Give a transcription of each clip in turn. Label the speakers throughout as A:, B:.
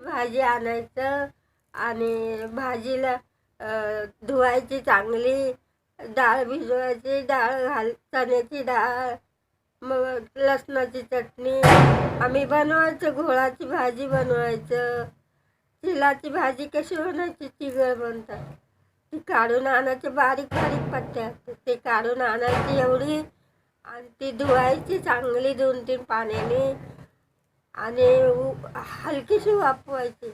A: भाजी आणायचं आणि भाजीला धुवायची चांगली डाळ भिजवायची डाळ घाल चण्याची डाळ मग लसणाची चटणी. आम्ही बनवायचं घोळाची भाजी बनवायचं. चिलाची भाजी कशी बनवायची चिगळ बनतात ती काढून आणायची बारीक बारीक पट्ट्या. ते काढून आणायची एवढी आणि ती धुवायची चांगली दोन तीन पाण्याने. आणि हलकीशी वापवायची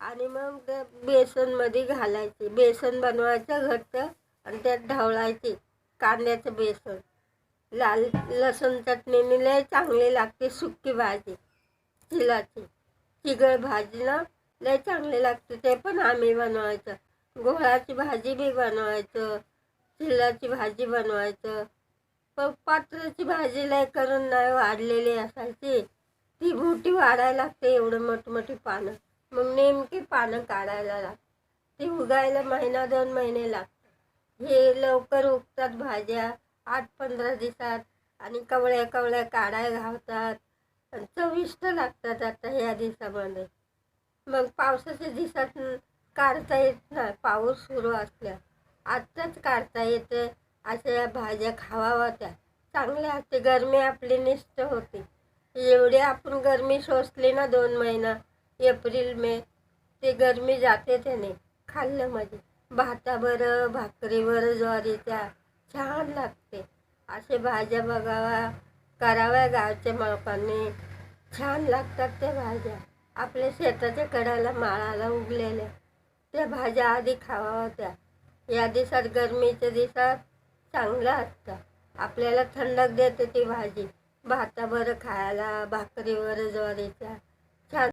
A: आणि मग ते बेसनमध्ये घालायची. बेसन बनवायचं घट्ट आणि त्यात ढवळायची कांद्याचं बेसन. लाल लसूण चटणीने लय चांगली लागते सुकी भाजी. चिलाची चिगळ भाजी ना लय चांगली लागते. ते पण आम्ही बनवायचं. गोळाची भाजी बी बनवायचं. चिलाची भाजी बनवायचं. पण पात्राची भाजी लय करून नाही वाढलेली असायची. ती मोठी वाढायला लागते एवढं मोठमोठी पानं. मग नेमकी पानं काढायला लागते. ती उगायला महिना दोन महिने लागतात. हे लवकर उगतात भाज्या आठ पंधरा दिवसात आणि कवळ्या कवळ्या काढायला घालतात आणि चविष्ट लागतात आता ह्या दिवसामध्ये. मग पावसाच्या दिवसात काढता येत नाही. पाऊस सुरू असल्या आत्ताच काढता येते. अशा या भाज्या खावाव्या त्या. चांगल्या असते गरमी आपली निष्ठ होती. एवढी आपण गरमी सोसली ना दोन महिना एप्रिल मे ते गरमी जाते त्याने. खाल्लं म्हणजे. भाताबरं भाकरीवर ज्वारीच्या छान लागते. असे भाज्या बघावा कराव्या गावच्या लोकांनी छान लागतात त्या भाज्या. आपल्या शेताच्या कडाला माळाला उगलेल्या. त्या भाज्या आधी खावा होत्या. या दिवसात गरमीच्या दिवसात चांगल्या असतात. आपल्याला थंडक देते ती भाजी. भाताबरं खायला भाकरीवर ज्वारीच्या छान